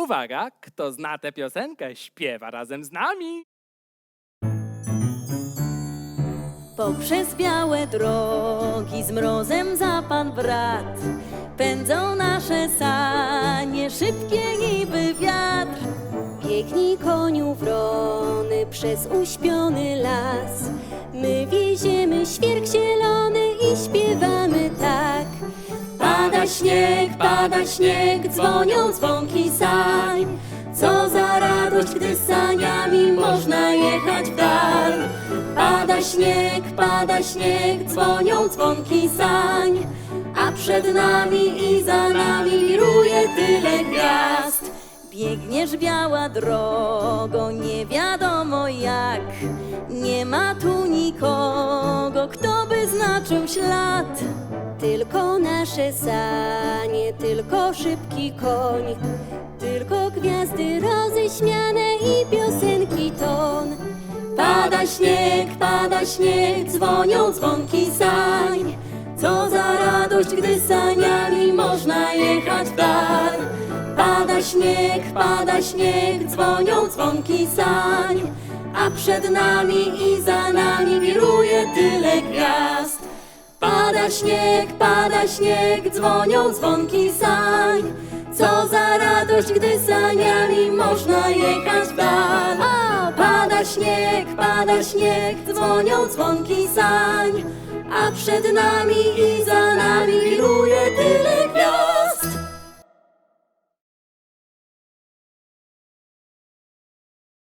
Uwaga, kto zna tę piosenkę, śpiewa razem z nami. Poprzez białe drogi z mrozem za pan brat Pędzą nasze sanie, szybkie niby wiatr Biegnij koniu wrony przez uśpiony las My wieziemy świerk zielony śnieg, pada śnieg, dzwonią dzwonki sań. Co za radość, gdy saniami można jechać w dal. Pada śnieg, pada śnieg, dzwonią dzwonki sań. A przed nami i za nami wiruje tyle gwiazd. Biegniesz biała drogo, nie wiadomo jak. Nie ma tu nikogo, kto by znaczył ślad Tylko nasze sanie, tylko szybki koń Tylko gwiazdy roześmiane i piosenki ton Pada śnieg, pada śnieg, dzwonią dzwonki sań. Co za radość, gdy saniami można jechać w dal. Pada śnieg, pada śnieg, dzwonią dzwonki sań. A przed nami i za nami wiruje tyle gwiazd. Pada śnieg, pada śnieg, dzwonią dzwonki sań. Co za radość, gdy saniami można jechać w dal. Pada śnieg, pada śnieg, dzwonią dzwonki sań. A przed nami i za